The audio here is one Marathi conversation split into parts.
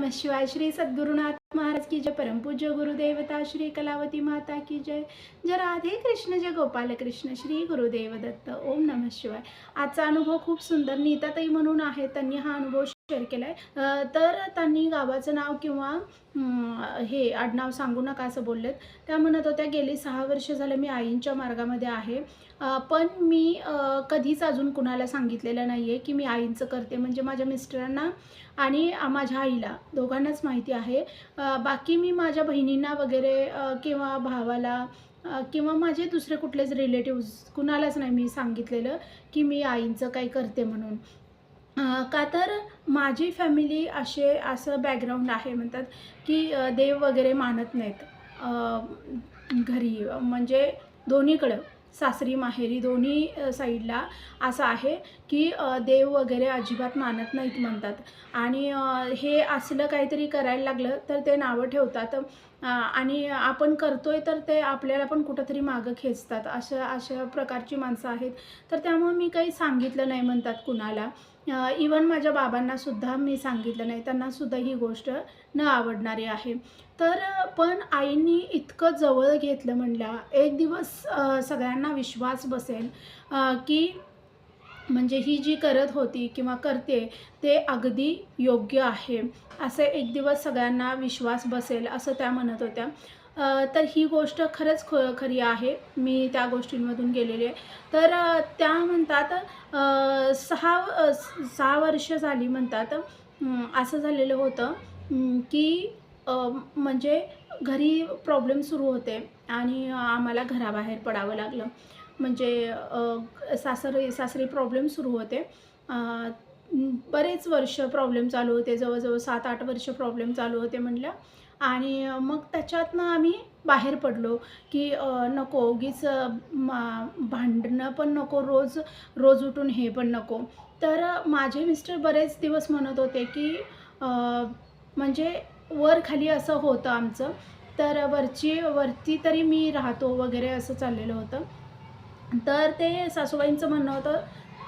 नम शिवाय श्री सद्गुरुनाथ महाराज की जय परमपूज्य गुरुदेवता श्री कलावती माता की जय। जय राधे कृष्ण जय गोपाल कृष्ण श्री गुरुदेव दत्त ओम नमः शिवाय। आजचा अनुभव खूप सुंदर नीताताई म्हणून आहे त्यांनी हा अनुभव शेअर केलाय. तर त्यांनी गावाचं नाव किंवा हे आडनाव सांगू नका असं बोललेत. त्या म्हणत होत्या गेली सहा वर्ष झालं मी आईंच्या मार्गामध्ये आहे. पण मी कधीच अजून कुणाला सांगितलेलं नाही आहे की मी आईंचं करते. म्हणजे माझ्या मिस्टरांना आणि माझ्या आईला. दोघांनाच माहिती आहे. बाकी मी माझ्या बहिणींना वगैरे किंवा भावाला किंवा माझे दुसरे कुठलेच रिलेटिव्ज कुणालाच नाही मी सांगितलेलं की मी आईंचं काही करते म्हणून. का तर माझी फॅमिली असे असं बॅकग्राऊंड आहे म्हणतात की देव वगैरे मानत नाहीत. घरी म्हणजे दोन्हीकडं सासरी माहेरी दोन्ही साईडला असं आहे की देव वगैरे अजिबात मानत नाहीत म्हणतात. आणि हे असलं काहीतरी करायला लागलं तर ते नावं ठेवतात. आणि आपण करतोय तर ते आपल्याला पण कुठंतरी मागं खेचतात. अशा अशा प्रकारची माणसं आहेत. तर त्यामुळे मी काही सांगितलं नाही म्हणतात कुणाला. इवन माझ्या बाबांनासुद्धा मी सांगितलं नाही. त्यांनासुद्धा ही गोष्ट न आवडणारी आहे. तर पण आईंनी इतकं जवळ घेतलं म्हणल्या एक दिवस सगळ्यांना विश्वास बसेल की म्हणजे ही जी करत होती किंवा करते ते अगदी योग्य आहे. असं एक दिवस सगळ्यांना विश्वास बसेल असं त्या म्हणत होत्या. तर ही गोष्ट खरंच ख खरी आहे. मी त्या गोष्टींमधून गेलेले आहे. तर त्या म्हणतात सहा सहा वर्ष झाली म्हणतात असं झालेलं होतं की म्हणजे घरी प्रॉब्लेम सुरू होते आणि आम्हाला घराबाहेर पडावं लागलं. म्हणजे सासरी सासरी प्रॉब्लेम सुरू होते. बरेच वर्ष प्रॉब्लेम चालू होते. जवळजवळ सात आठ वर्ष प्रॉब्लेम चालू होते म्हटलं आणि मग त्याच्यातनं आम्ही बाहेर पडलो की नको उगीच मा- भांडणं पण नको रोज रोज उठून हे पण नको. तर माझे मिस्टर बरेच दिवस म्हणत होते की म्हणजे वर खाली असं होतं आमचं तर वरची वरती तरी मी राहतो वगैरे असं चाललेलं होतं. तर ते सासूबाईंचं म्हणणं होतं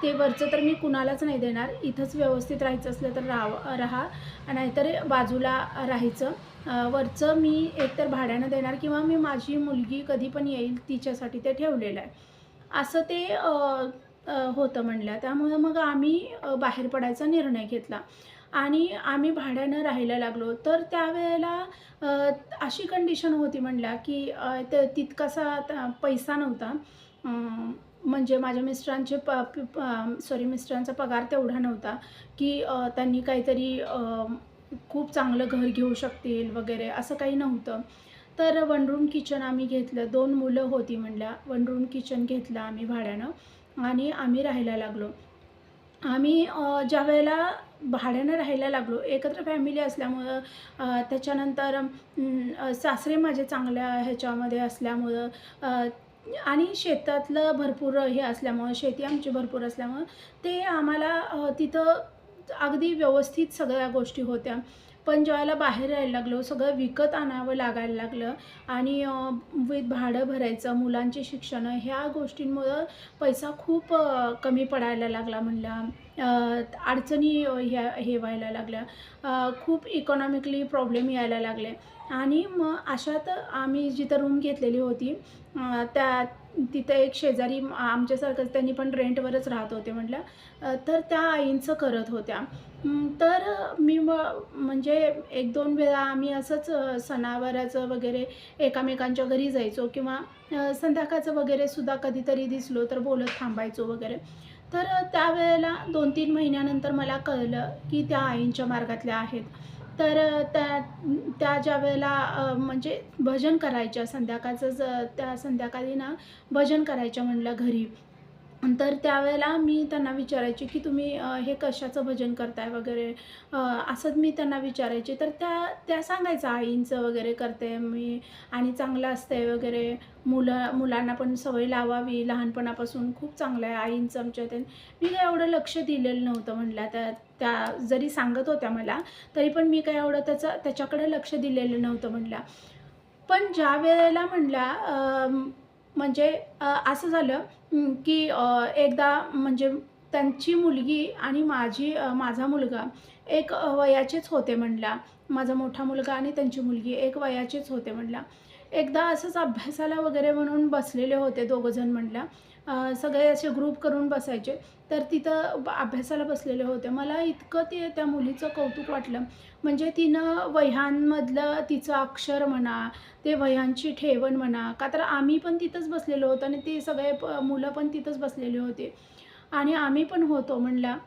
ते वरचं तर मी कुणालाच नाही देणार इथंच व्यवस्थित राहायचं असलं तर राहा राहा नाहीतर बाजूला राहायचं. वरचं मी एकतर भाड्यानं देणार किंवा मी माझी मुलगी कधी पण येईल तिच्यासाठी ते ठेवलेलं आहे. असं ते होतं म्हणलं. त्यामुळं मग आम्ही बाहेर पडायचा निर्णय घेतला. आणि आम्ही भाड्यानं राहायला लागलो. तर त्यावेळेला अशी कंडिशन होती म्हणल्या की अ, त तितकासा पैसा नव्हता. म्हणजे माझ्या मिस्टरांचे प सॉरी मिस्टरांचा पगार तेवढा नव्हता की त्यांनी काहीतरी खूप चांगलं घर घेऊ शकतील वगैरे असं काही नव्हतं. तर वन रूम किचन आम्ही घेतलं. दोन मुलं होती म्हणल्या. वन रूम किचन घेतलं आम्ही भाड्यानं आणि आम्ही राहायला लागलो. आम्ही ज्या वेळेला भाड्यानं राहायला लागलो एकत्र फॅमिली असल्यामुळं त्याच्यानंतर सासरे माझे चांगल्या ह्याच्यामध्ये असल्यामुळं आणि शेतातलं भरपूर हे असल्यामुळं शेती आमची भरपूर असल्यामुळं ते आम्हाला तिथं अगदी व्यवस्थित सगळ्या गोष्टी होत्या. पण ज्यावेळेला बाहेर राहायला लागलो सगळं विकत आणावं लागायला लागलं आणि विथ भाडं भरायचं मुलांची शिक्षणं ह्या गोष्टींमुळं पैसा खूप कमी पडायला लागला म्हणल्या अडचणी ह्या हे व्हायला लागल्या. खूप इकॉनॉमिकली प्रॉब्लेम यायला लागले. आणि मग अशात आम्ही जिथं रूम घेतलेली होती त्या तिथं एक शेजारी आमच्यासारखंच त्यांनी पण रेंटवरच राहत होते म्हटलं. तर त्या आईंचं करत होत्या. तर मी म म्हणजे एक दोन वेळा आम्ही असंच सणावाराचं वगैरे एकामेकांच्या घरी जायचो किंवा संध्याकाळचं वगैरे सुद्धा कधीतरी दिसलो तर बोलत थांबायचो वगैरे. तर त्यावेळेला दोन तीन महिन्यानंतर मला कळलं की त्या आईंच्या मार्गातल्या आहेत. तर त्या त्या ज्या वेळेला म्हणजे भजन करायच्या संध्याकाळचं ज त्या संध्याकाळी ना भजन करायच्या म्हणलं घरी. तर त्यावेळेला मी त्यांना विचारायची की तुम्ही हे कशाचं भजन करताय वगैरे? असंच मी त्यांना विचारायचे. तर त्या त्या सांगायचं आईंचं वगैरे करते मी आणि चांगलं असतंय वगैरे. मुलं मुलांना पण सवय लावावी लहानपणापासून. खूप चांगलं आहे आईंचं आमच्या ते मी काय एवढं लक्ष दिलेलं नव्हतं म्हटलं त्या त्या जरी सांगत होत्या मला तरी पण मी काय एवढं त्याचं त्याच्याकडे लक्ष दिलेलं नव्हतं म्हटलं पण ज्या वेळेला म्हणल्या म्हणजे असं झालं की एकदा म्हणजे त्यांची मुलगी आणि माझी माझा मुलगा एक वयाचेच होते म्हणल्या माझा मोठा मुलगा आणि त्यांची मुलगी एक वयाचेच होते म्हणल्या एकदा असंच अभ्यासाला वगैरे म्हणून बसलेले होते दोघंजण म्हणल्या सगळे असे ग्रुप करून बसायचे. तर तिथं अभ्यासाला बसलेले होते. मला इतकं ते त्या मुलीचं कौतुक वाटलं. म्हणजे तिनं वह्यांमधलं तिचं अक्षर म्हणा ते वह्यांची ठेवण म्हणा का तर आम्ही पण तिथंच बसलेलो होतो आणि ते सगळे प मुलं पण तिथंच बसलेले होते. आणि आम्ही पण होतो म्हणल्या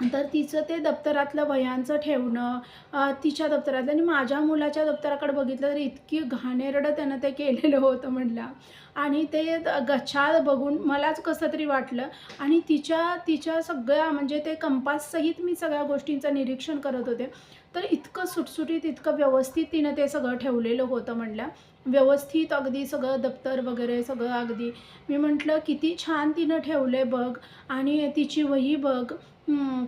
तर तिचं ते दप्तरातलं वह्यांचं ठेवणं तिच्या दप्तरातलं आणि माझ्या मुलाच्या दप्तराकडे बघितलं तर इतकी घाणेरडं त्यानं ते केलेलं होतं म्हणलं. आणि ते गछाळ बघून मलाच कसं तरी वाटलं. आणि तिच्या तिच्या सगळ्या म्हणजे ते कंपाससहित मी सगळ्या गोष्टींचं निरीक्षण करत होते. तर इतकं सुटसुटीत इतकं व्यवस्थित तिनं ते सगळं ठेवलेलं होतं म्हणलं व्यवस्थित अगदी सगळं दप्तर वगैरे सगळं अगदी. मी म्हटलं किती छान तिनं ठेवले बघ आणि तिची वही बघ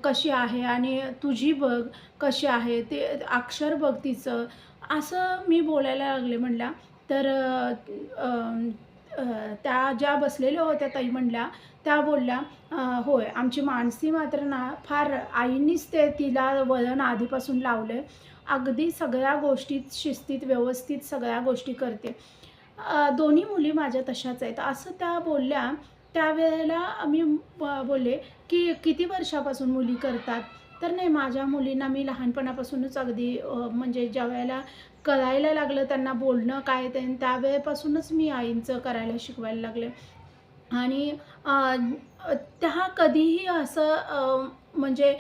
कशी आहे आणि तुझी बघ कशी आहे ते अक्षर बघ तिचं. असं मी बोलायला लागले म्हटलं तर त्या ज्या बसलेल्या होत्या ताई म्हणल्या त्या बोलल्या होय आमची माणसी मात्र ना फार आईनीच ते तिला वळण आधीपासून लावलं अगदी सगळ्या गोष्टीत शिस्तीत व्यवस्थित सगळ्या गोष्टी करते. दोन्ही मुली माझ्या तशाच आहेत. असं त्या बोलल्या. त्यावेळेला मी बोलले की किती वर्षापासून मुली करतात? तर नाही माझ्या मुलींना मी लहानपणापासूनच अगदी म्हणजे ज्या वेळेला कळायला लागलं त्यांना बोलणं काय ते त्यावेळेपासूनच मी आईंचं करायला शिकवायला लागले. आणि त्या कधीही असं म्हणजे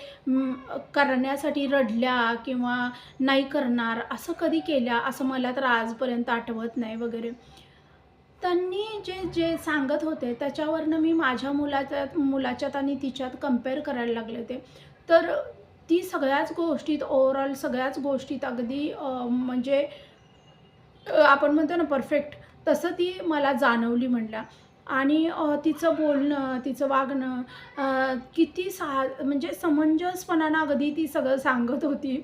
करण्यासाठी रडल्या किंवा नाही करणार असं कधी केल्या असं मला तर आजपर्यंत आठवत नाही वगैरे. त्यांनी जे जे सांगत होते त्याच्यावरनं मी माझ्या मुलाच्यात मुलाच्यात आणि तिच्यात कंपेअर करायला लागले ते तर ती सगळ्याच गोष्टीत ओवरऑल सगळ्याच गोष्टीत अगदी म्हणजे आपण म्हणतो ना परफेक्ट तसं ती मला जाणवली म्हणल्या. आणि तिचं बोलणं तिचं वागणं किती सा म्हणजे समंजसपणानं अगदी ती सगळं सांगत होती.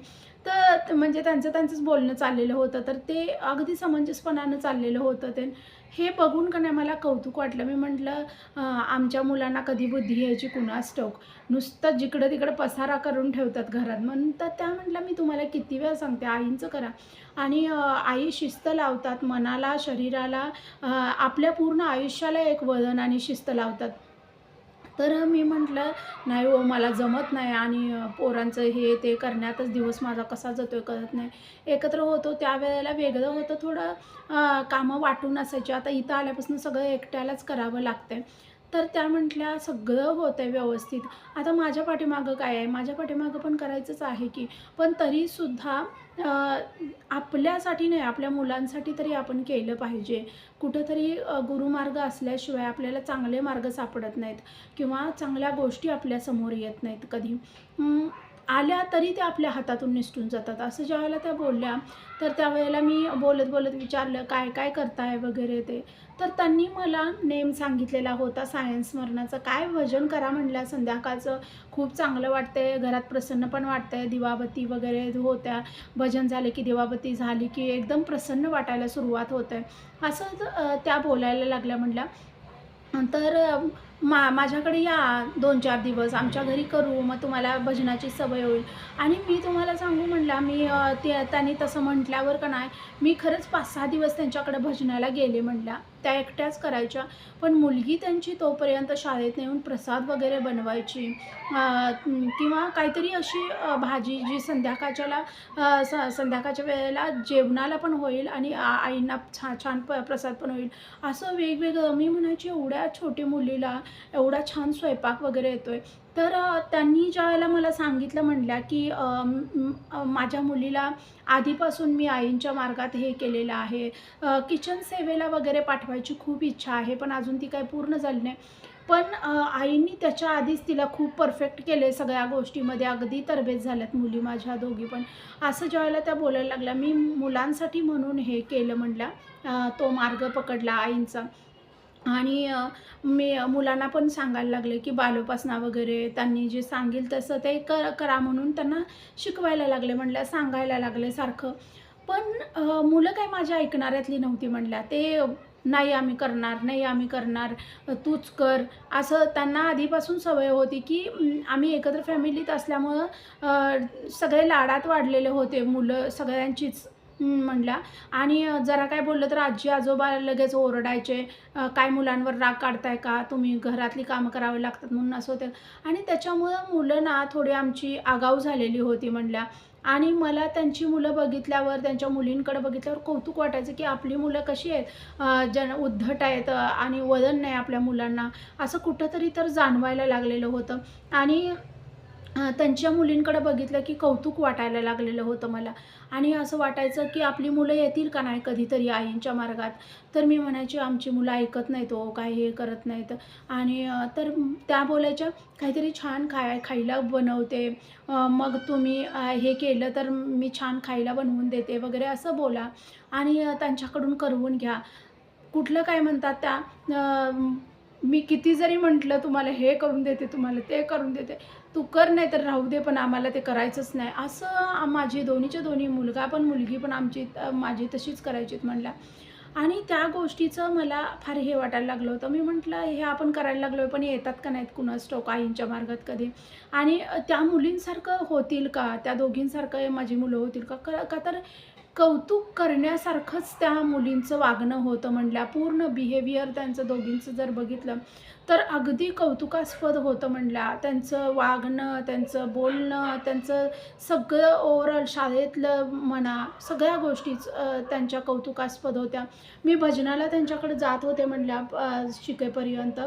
तर म्हणजे त्यांचं त्यांचंच बोलणं चाललेलं होतं. तर ते अगदी समंजसपणानं चाललेलं होतं ते. हे बघून का नाही मला कौतुक वाटलं. मी म्हटलं आमच्या मुलांना कधी बुद्धी यायची कुणास टोक नुसतं जिकडं तिकडं पसारा करून ठेवतात घरात. म्हण तर त्या म्हटलं मी तुम्हाला किती वेळ सांगते आईंचं करा. आणि आई शिस्त लावतात मनाला शरीराला आपल्या पूर्ण आयुष्याला एक वजन आणि शिस्त लावतात. तर मी म्हटलं नाही हो मला जमत नाही आणि पोरांचं हे ते करण्यातच दिवस माझा कसा जातो आहे कळत नाही. एकत्र होतो त्यावेळेला वेगळं होतं थोडं कामं वाटून असायची. आता इथं आल्यापासून सगळं एकट्यालाच करावं लागतं तर त्या म्हटल्या सगळं होतं आहे व्यवस्थित. आता माझ्या पाठीमागं काय आहे? माझ्या पाठीमागं पण करायचंच आहे की. पण तरीसुद्धा आपल्यासाठी नाही आपल्या मुलांसाठी तरी आपण केलं पाहिजे. कुठंतरी गुरुमार्ग असल्याशिवाय आपल्याला चांगले मार्ग सापडत नाहीत किंवा चांगल्या गोष्टी आपल्यासमोर येत नाहीत कधी. आल्या तरी त्या आपल्या हातातून निसटून जातात. असं ज्यावेळेला त्या बोलल्या तर त्यावेळेला मी बोलत बोलत विचारलं काय काय करताय? वगैरे ते. तर त्यांनी मला नेम सांगितलेला होता सायन्स मरणाचं काय भजन करा म्हणल्या संध्याकाळचं. खूप चांगलं वाटतंय घरात प्रसन्न पण वाटतंय दिवाबत्ती वगैरे होत्या. भजन झाले की दिवाबत्ती झाली की एकदम प्रसन्न वाटायला सुरुवात होते असं त्या बोलायला लागल्या म्हटल्या तर मा माझ्याकडे या दोन चार दिवस आमच्या घरी करू मग तुम्हाला भजनाची सवय होईल. आणि मी तुम्हाला सांगू म्हणला मी ते त्यांनी तसं म्हटल्यावर का नाही मी खरंच पाच सहा दिवस त्यांच्याकडे भजनाला गेले म्हणल्या त्या एकट्याच करायच्या पण मुलगी त्यांची तोपर्यंत शाळेत नेऊन प्रसाद वगैरे बनवायची किंवा काहीतरी अशी भाजी जी संध्याकाळच्याला स संध्याकाळच्या वेळेला जेवणाला पण होईल आणि आईंना छान छान प प्रसाद पण होईल. असं वेगवेगळं मी म्हणायची एवढ्या छोटी मुलीला एवढा छान स्वयंपाक वगैरे येतो आहे तर त्यांनी ज्या वेळेला मला सांगितलं म्हणल्या की माझ्या मुलीला आधीपासून मी आईंच्या मार्गात हे केलेलं आहे. किचन सेवेला वगैरे पाठवायची खूप इच्छा आहे पण अजून ती काही पूर्ण झाली नाही. पण आईंनी त्याच्या आधीच तिला खूप परफेक्ट केले सगळ्या गोष्टीमध्ये. अगदी तरबेज झाल्यात मुली माझ्या दोघी पण. असं ज्यावेळेला त्या बोलायला लागल्या मी मुलांसाठी म्हणून हे केलं म्हणल्या. तो मार्ग पकडला आईंचा. आणि मी मुलांना पण सांगायला लागले की बालोपासना वगैरे त्यांनी जे सांगेल तसं ते कर करा म्हणून त्यांना शिकवायला लागले म्हणल्या सांगायला लागले सारखं. पण मुलं काय माझ्या ऐकणाऱ्यातली नव्हती म्हणल्या. ते नाही आम्ही करणार नाही आम्ही करणार तूच कर. असं त्यांना आधीपासून सवय होती की आम्ही एकत्र फॅमिलीत असल्यामुळं सगळे लाडात वाढलेले होते मुलं सगळ्यांचीच. म्हणला. आणि जरा काय बोललं तर आजी आजोबा लगेच ओरडायचे काय मुलांवर राग काढताय का? तुम्ही घरातली कामं करावी लागतात म्हणून असं होतं. आणि त्याच्यामुळं मुलं ना थोडी आमची आगाऊ झालेली होती म्हणल्या आणि मला त्यांची मुलं बघितल्यावर त्यांच्या मुलींकडे बघितल्यावर कौतुक वाटायचं की आपली मुलं कशी आहेत? जन उद्धट आहेत आणि वजन नाही आपल्या मुलांना. असं कुठंतरी तर जाणवायला लागलेलं होतं. आणि त्यांच्या मुलींकडे बघितलं की कौतुक वाटायला लागलेलं होतं मला. आणि असं वाटायचं की आपली मुलं येतील का नाही कधीतरी आईंच्या मार्गात? तर मी म्हणायची आमची मुलं ऐकत नाहीत हो काय हे करत नाहीत. आणि तर त्या बोलायच्या काहीतरी छान खाय खायला बनवते. मग तुम्ही हे केलं तर मी छान खायला बनवून देते वगैरे असं बोला. आणि त्यांच्याकडून करवून घ्या. कुठलं काय म्हणतात त्या मी किती जरी म्हटलं तुम्हाला हे करून देते तुम्हाला ते करून देते तू कर नाही तर राहू दे पण आम्हाला ते करायचंच नाही. असं माझी दोन्हीच्या दोन्ही मुलगा पण मुलगी पण आमची माझी तशीच करायचीत म्हणल्या. आणि त्या गोष्टीचं मला फार हे वाटायला लागलं होतं. मी म्हटलं हे आपण करायला लागलो पण येतात का नाहीत कुणास टोक आईंच्या मार्गात कधी? आणि त्या मुलींसारखं होतील का? त्या दोघींसारखं माझी मुलं होतील का? का का तर कौतुक करण्यासारखंच त्या मुलींचं वागणं होतं म्हणल्या. पूर्ण बिहेवियर त्यांचं दोघींचं जर बघितलं तर अगदी कौतुकास्पद होतं म्हणल्या. त्यांचं वागणं त्यांचं बोलणं त्यांचं सगळं ओव्हरऑल शाळेतलं म्हणा सगळ्या गोष्टीच त्यांच्या कौतुकास्पद होत्या. मी भजनाला त्यांच्याकडे जात होते म्हणल्या शिकेपर्यंत.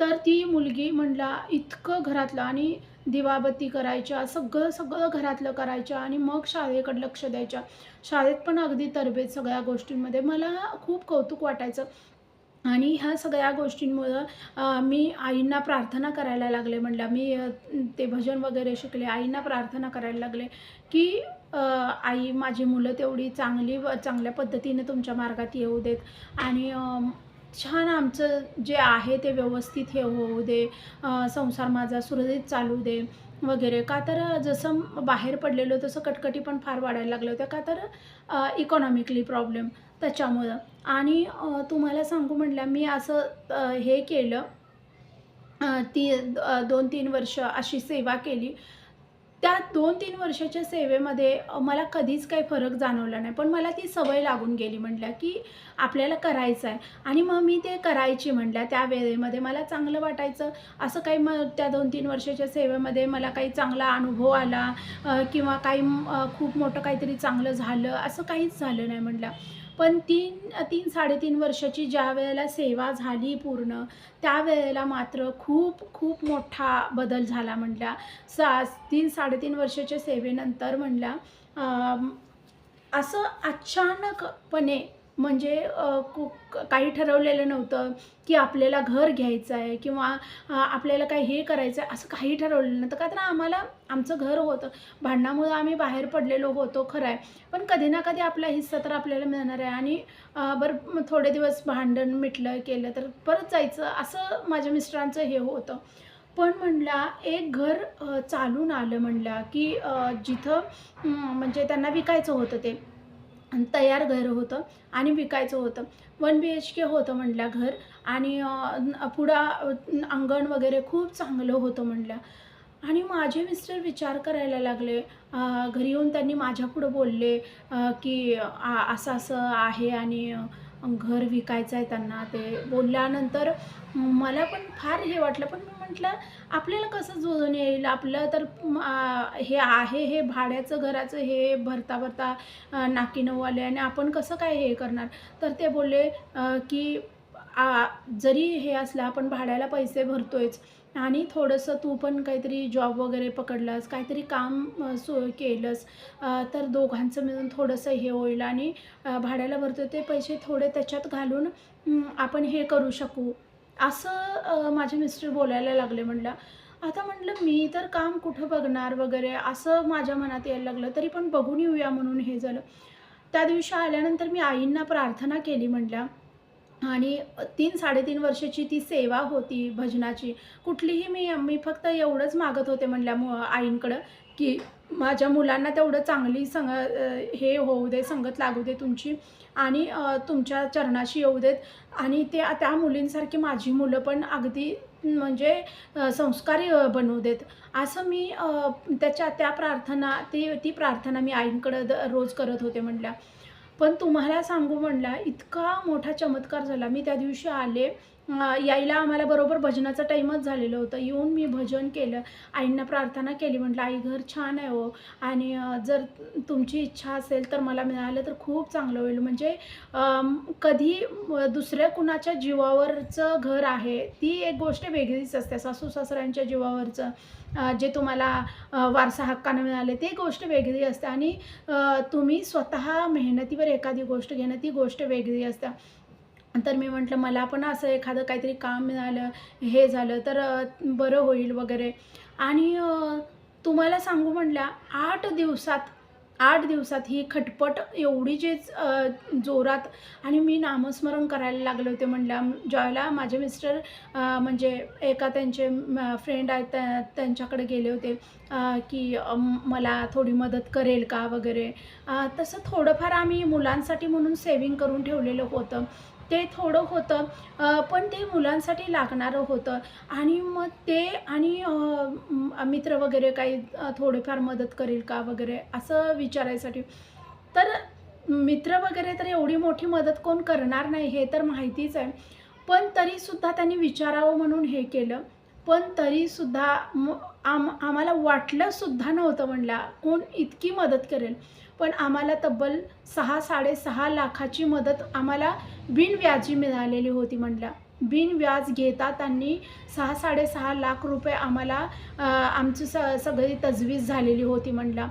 तर ती मुलगी म्हणला इतकं घरातलं आणि दिवाबत्ती करायच्या सगळं सगळं घरातलं करायच्या आणि मग शाळेकडे लक्ष द्यायच्या. शाळेत पण अगदी तरबेज सगळ्या गोष्टींमध्ये मला खूप कौतुक वाटायचं. आणि ह्या सगळ्या गोष्टींमुळं मी आईंना प्रार्थना करायला लागले म्हणलं मी ते भजन वगैरे शिकले. आईंना प्रार्थना करायला लागले की आई माझी मुलं तेवढी चांगली चांगल्या पद्धतीने तुमच्या मार्गात येऊ देत. आणि छान आमचं जे आहे ते व्यवस्थित हे होऊ दे संसार माझा सुरळीत चालू दे वगैरे. का तर जसं बाहेर पडलेलो तसं कटकटी पण फार वाढायला लागल्या होत्या. का तर इकॉनॉमिकली प्रॉब्लेम त्याच्यामुळं. आणि तुम्हाला सांगू म्हटलं मी असं हे केलं ती दोन तीन वर्ष अशी सेवा केली. त्या दोन तीन वर्षाच्या सेवेमध्ये मला कधीच काही फरक जाणवला नाही. पण मला ती सवय लागून गेली म्हटल्या की आपल्याला करायचं आहे. आणि मग मी ते करायची म्हटल्या त्या वेळेमध्ये मला चांगलं वाटायचं. असं काही मग त्या दोन तीन वर्षाच्या सेवेमध्ये मला काही चांगला अनुभव आला किंवा काही खूप मोठं काहीतरी चांगलं झालं असं काहीच झालं नाही म्हटलं. पण तीन तीन साडेतीन वर्षाची ज्या वेळेला सेवा झाली पूर्ण त्यावेळेला मात्र खूप खूप मोठा बदल झाला म्हटला सा तीन साडेतीन वर्षाच्या सेवेनंतर म्हणल्या असं अचानकपणे म्हणजे कु काही ठरवलेलं नव्हतं की आपल्याला घर घ्यायचं आहे किंवा आपल्याला काही हे करायचं आहे असं काही ठरवलेलं नव्हतं. का तर आम्हाला आमचं घर होतं. भांडणामुळं आम्ही बाहेर पडलेलो होतो खरं आहे. पण कधी ना कधी आपला हिस्सा तर आपल्याला मिळणार आहे. आणि बरं थोडे दिवस भांडण मिटलं केलं तर परत जायचं असं माझ्या मिस्टरांचं हे होतं. पण म्हणला एक घर चालून आलं म्हणला की जिथं म्हणजे त्यांना विकायचं होतं ते. तयार घर होतं आणि विकायचं होतं. वन बी एच के होतं म्हटलं घर आणि पुढं अंगण वगैरे खूप चांगलं होतं म्हटलं आणि माझे मिस्टर विचार करायला लागले घरी येऊन त्यांनी माझ्यापुढं बोलले की असं असं आहे आणि घर विकायचं आहे त्यांना. ते बोलल्यानंतर मला पण फार हे वाटलं पण म्हटलं आपल्याला कसं जोडून येईल? आपलं तर हे आहे हे भाड्याचं घराचं हे भरता भरता नाकी नऊ आले आणि आपण कसं काय हे करणार? तर ते बोलले की आ, जरी हे असलं आपण भाड्याला पैसे भरतोयच आणि थोडंसं तू पण काहीतरी जॉब वगैरे पकडलास काहीतरी काम अ, सो केलंस तर दोघांचं मिळून थोडंसं हे होईल आणि भाड्याला भरतो ते पैसे थोडे त्याच्यात घालून आपण हे करू शकू. असं माझे मिस्टर बोलायला लागले म्हणलं आता म्हटलं मी तर काम कुठं बघणार वगैरे? असं माझ्या मनात यायला लागलं. तरी पण बघून येऊया म्हणून हे झालं. त्या दिवशी आल्यानंतर मी आईंना प्रार्थना केली म्हटल्या आणि तीन साडेतीन वर्षाची ती सेवा होती भजनाची. कुठलीही मी मी फक्त एवढंच मागत होते म्हटल्या मु आईंकडं की माझ्या मुलांना तेवढं चांगली संग हे होऊ दे संगत लागू दे तुमची. आणि तुमच्या चरणाशी येऊ देत. आणि ते त्या मुलींसारखी माझी मुलं पण अगदी म्हणजे संस्कारी बनवू देत. असं मी त्याच्या त्या प्रार्थना ती ती प्रार्थना मी आईंकडं द रोज करत होते म्हटल्या. पण तुम्हाला सांगू म्हणला इतका मोठा चमत्कार झाला. मी त्या दिवशी आले. यायला आम्हाला बरोबर भजनाचा टाईमच झालेलं होतं. येऊन मी भजन केलं. आईंना प्रार्थना केली. म्हटलं आई घर छान आहे हो. आणि जर तुमची इच्छा असेल तर मला मिळालं तर खूप चांगलं होईल. म्हणजे कधी दुसऱ्या कुणाच्या जीवावरचं घर आहे ती एक गोष्ट वेगळीच असते. सासू सासऱ्यांच्या जीवावरचं जे तुम्हाला वारसा हक्कानं मिळाले ते गोष्ट वेगळी असते. आणि तुम्ही स्वतः मेहनतीवर एखादी गोष्ट घेणं ती गोष्ट वेगळी असते. तर मी म्हटलं मला पण असं एखादं काहीतरी काम मिळालं हे झालं तर बरं होईल वगैरे. आणि तुम्हाला सांगू म्हटल्या आठ दिवसात आठ दिवसात ही खटपट एवढी जे जोरात आणि मी नामस्मरण करायला लागले होते म्हणल्या ज्यावेळेला माझे मिस्टर म्हणजे एका त्यांचे फ्रेंड आहेत त्या त्यांच्याकडे गेले होते की मला थोडी मदत करेल का? वगैरे. तसं थोडंफार आम्ही मुलांसाठी म्हणून सेविंग करून ठेवलेलं होतं. ते थोडं होतं. पण ते मुलांसाठी लागणारं होतं. आणि मग ते आणि मित्र वगैरे काही थोडेफार मदत करेल का वगैरे असं विचारायसाठी. तर मित्र वगैरे तर एवढी मोठी मदत कोण करणार नाही हे तर माहितीच आहे. पण तरीसुद्धा त्यांनी विचारावं म्हणून हे केलं. पण तरीसुद्धा आम आम्हाला वाटलंसुद्धा नव्हतं म्हणला कोण इतकी मदत करेल. पण आम्हाला तब्बल सहा साडेसहा लाखाची मदत आम्हाला बिनव्याजी मिळालेली होती म्हटलं. बिनव्याज घेता त्यांनी सहा साडेसहा लाख रुपये आम्हाला आमची स सगळी तजवीज झालेली होती म्हटलं.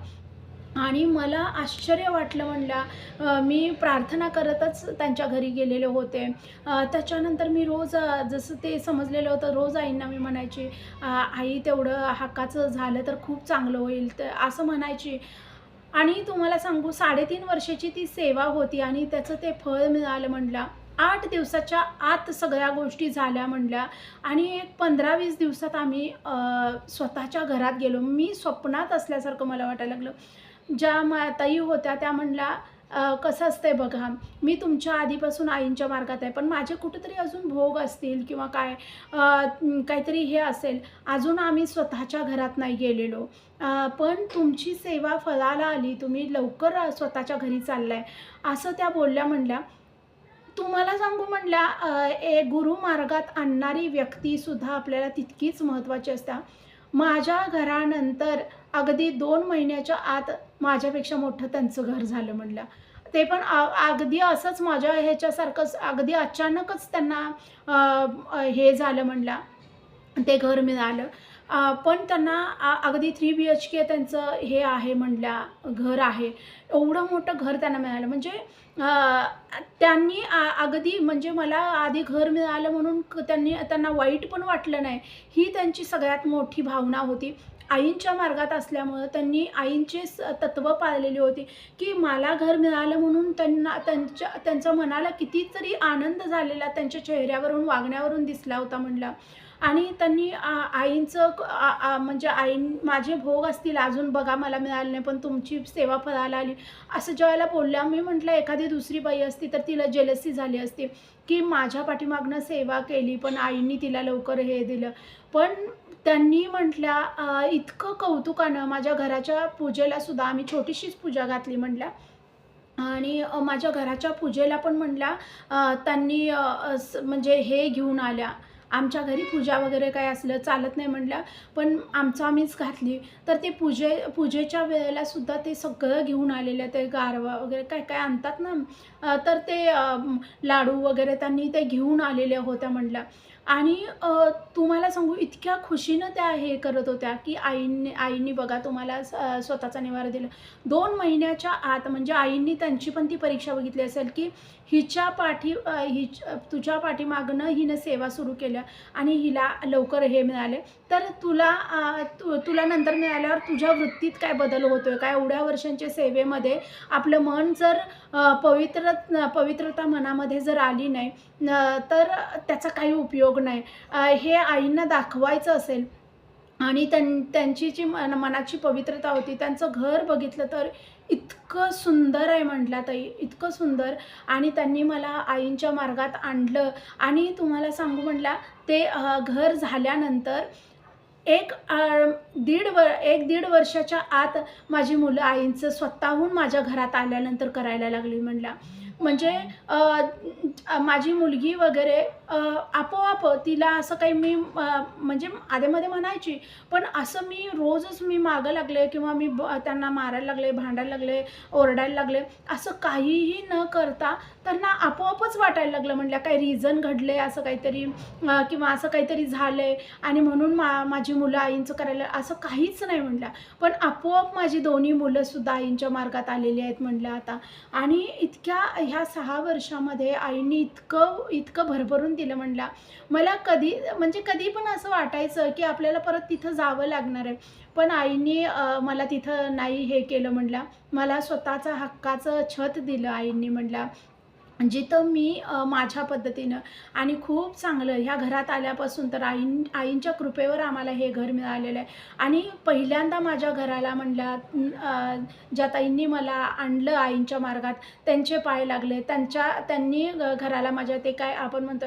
आणि मला आश्चर्य वाटलं म्हणला मी प्रार्थना करतच त्यांच्या घरी गेलेले होते. त्याच्यानंतर मी रोज जसं ते समजलेलं होतं रोज आईंना मी म्हणायची आई तेवढं हक्काचं झालं तर खूप चांगलं होईल. तर असं म्हणायची. आणि तुम्हाला सांगू साडेतीन वर्षाची ती सेवा होती आणि त्याचं ते फळ मिळालं म्हणला. आठ दिवसाच्या आत सगळ्या गोष्टी झाल्या म्हणल्या आणि एक पंधरा वीस दिवसात आम्ही स्वतःच्या घरात गेलो. मी स्वप्नात असल्यासारखं मला वाटायला लागलं. ज्या माताई होत्या त्या म्हणल्या कसं असतंय बघा मी तुमच्या आधीपासून आईंच्या मार्गात आहे पण माझे कुठेतरी अजून भोग असतील किंवा काय काहीतरी हे असेल अजून आम्ही स्वतःच्या घरात नाही गेलेलो. पण तुमची सेवा फळाला आली तुम्ही लवकर स्वतःच्या घरी चाललाय असं त्या बोलल्या म्हणल्या. तुम्हाला सांगू म्हणल्या ए ए गुरुमार्गात आणणारी व्यक्तीसुद्धा आपल्याला तितकीच महत्त्वाची असते माझ्या घरानंतर अगदी दोन महिन्याच्या आत माझ्यापेक्षा मोठं त्यांचं घर झालं म्हणलं. ते पण अगदी असंच माझ्या ह्याच्यासारखंच अगदी अचानकच त्यांना हे झालं म्हणलं. ते घर मिळालं. पण त्यांना अगदी थ्री बी एच के त्यांचं हे आहे म्हणल्या घर आहे. एवढं मोठं घर त्यांना मिळालं. म्हणजे त्यांनी अगदी म्हणजे मला आधी घर मिळालं म्हणून क त्यांनी त्यांना वाईट पण वाटलं नाही. ही त्यांची सगळ्यात मोठी भावना होती. आईंच्या मार्गात असल्यामुळं त्यांनी आईंचे स तत्त्व पाळलेली होती की मला घर मिळालं म्हणून त्यांना त्यांच्या त्यांचा मनाला कितीतरी आनंद झालेला त्यांच्या चेहऱ्यावरून वागण्यावरून दिसला होता म्हणला. आणि त्यांनी आईंचं क- म्हणजे आई माझे भोग असतील अजून बघा मला मिळाले नाही पण तुमची सेवा फळाला आली. असं ज्यावेळेला बोलल्या मी म्हटलं एखादी दुसरी बाई असती तर तिला जेलसी झाली असती की माझ्या पाठीमागनं सेवा केली पण आईंनी तिला लवकर हे दिलं. पण त्यांनी म्हटल्या इतकं कौतुकानं माझ्या घराच्या पूजेला सुद्धा आम्ही छोटीशीच पूजा घातली म्हटल्या. आणि माझ्या घराच्या पूजेला पण म्हटल्या त्यांनी म्हणजे हे घेऊन आल्या. आमच्या घरी पूजा वगैरे काय असलं चालत नाही म्हटलं पण आमचं आम्हीच घातली. तर ते पूजे पूजेच्या वेळेला सुद्धा ते सगळं घेऊन आलेलं ते गारवा वगैरे काय काय आणतात ना तर ते लाडू वगैरे त्यांनी ते घेऊन आलेल्या होत्या म्हटलं आणि तुम्हाला सांगू इतक्या खुशीनं त्या हे करत होत्या की आईंनी आईंनी बघा तुम्हाला स- स्वतःचा निवारा दिला. दोन महिन्याच्या आत म्हणजे आईंनी त्यांची पण ती परीक्षा बघितली असेल की हिच्या पाठी हिच तुझ्या पाठीमागनं हिनं सेवा सुरू केल्या आणि हिला लवकर हे मिळाले. तर तुला तु तुला नंतर मिळाल्यावर तुझ्या वृत्तीत काय बदल होतो आहे काय एवढ्या वर्षांच्या सेवेमध्ये आपलं मन जर पवित्र पवित्रता मनामध्ये जर आली नाही तर त्याचा काही उपयोग नाही. हे आईंना दाखवायचं असेल आणि त्यां त्यांची जी मन मनाची पवित्रता होती त्यांचं घर बघितलं तर इतकं सुंदर आहे म्हटलं ताई इतकं सुंदर. आणि त्यांनी मला आईंच्या मार्गात आणलं. आणि तुम्हाला सांगू म्हटलं ते घर झाल्यानंतर एक दीड व एक दीड वर्षाच्या आत माझी मुलं आईंचं स्वतःहून माझ्या घरात आल्यानंतर करायला लागली म्हटलं. म्हणजे माझी मुलगी वगैरे आपोआप तिला असं काही मी म्हणजे आधेमध्ये म्हणायची पण असं मी रोजच मी मागं लागले किंवा मी ब त्यांना मारायला लागले भांडायला लागले ओरडायला लागले असं काहीही न करता त्यांना आपोआपच वाटायला लागलं. म्हटलं काही रिझन घडले असं काहीतरी किंवा असं काहीतरी झालं आणि म्हणून मा माझी मुलं आईंचं करायला असं काहीच नाही म्हटलं पण आपोआप माझी दोन्ही मुलंसुद्धा आईंच्या मार्गात आलेली आहेत म्हटलं आता. आणि इतक्या ह्या सहा वर्षामध्ये आईंनी इतकं इतकं भरभरून दिलं म्हटलं मला कधी म्हणजे कधी पण असं वाटायचं की आपल्याला परत तिथं जावं लागणार आहे. पण आईंनी मला तिथं नाही हे केलं म्हटलं मला स्वतःचा हक्काचं छत दिलं आईंनी म्हटलं म्हणजे जिथं मी माझ्या पद्धतीनं आणि खूप चांगलं ह्या घरात आल्यापासून तर आईन आईंच्या कृपेवर आम्हाला हे घर मिळालेलं आहे. आणि पहिल्यांदा माझ्या घराला म्हणल्या ज्या ताईंनी मला आणलं आईंच्या मार्गात त्यांचे पाय लागले. त्यांच्या त्यांनी घराला माझ्या ते काय आपण म्हणतो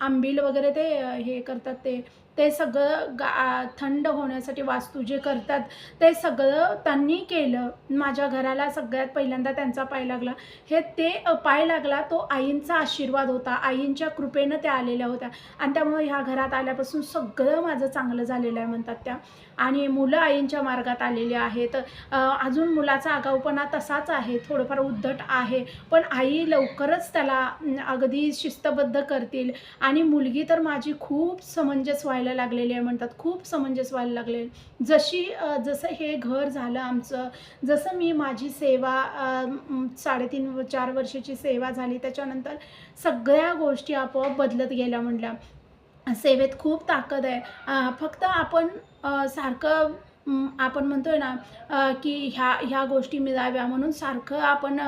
आंबील वगैरे ते हे करतात ते ते सगळं गा थंड होण्यासाठी वास्तू जे करतात ते सगळं त्यांनी केलं. माझ्या घराला सगळ्यात पहिल्यांदा त्यांचा पाय लागला. हे ते पाय लागला तो आईंचा आशीर्वाद होता. आईंच्या कृपेनं त्या आलेल्या होत्या. आणि त्यामुळे ह्या घरात आल्यापासून सगळं माझं चांगलं झालेलं आहे म्हणतात त्या. आणि मुलं आईंच्या मार्गात आलेली आहेत. अजून मुलाचा आगाऊपणा तसाच आहे. थोडंफार उद्धट आहे. पण आई लवकरच त्याला अगदी शिस्तबद्ध करतील. आणि मुलगी तर माझी खूप समंजस व्हायला लागलेली आहे म्हणतात. खूप समंजस व्हायला लागले जशी जसं हे घर झालं आमचं जसं मी माझी सेवा साडेतीन चार वर्षाची सेवा झाली त्याच्यानंतर सगळ्या गोष्टी आपोआप बदलत गेल्या म्हटल्या सेवेत खूप ताकद आहे. फक्त आपण सारखं आपण म्हणतोय ना की ह्या ह्या गोष्टी मिळाव्या म्हणून सारखं आपण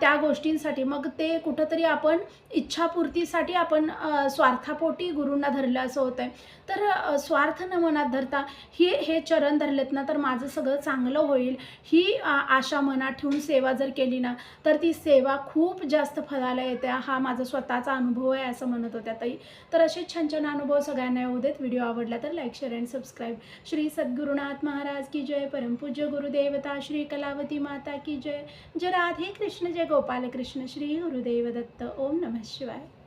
त्या गोष्टींसाठी मग ते कुठंतरी आपण इच्छापूर्तीसाठी आपण स्वार्थापोटी गुरूंना धरलं असं होतं आहे तर स्वार्थ न मनात धरता ही हे चरण धरलेत ना तर माझं सगळं चांगलं होईल. ही आशा मनात ठेवून सेवा जर केली ना तर ती सेवा खूप जास्त फळाला येते हा माझा स्वतःचा अनुभव आहे असं म्हणत होत्या ताई. तर असे छान छान अनुभव सगळ्यांना येऊ देत. व्हिडिओ आवडला तर like share and subscribe. Shri Sadgurunath. Maharaj की जय परमपूज्य गुरुदेवता श्री कलावती माता की जय। जय राधे कृष्ण जय गोपाल कृष्ण श्री गुरुदेव दत्त। ओम नमः शिवाय।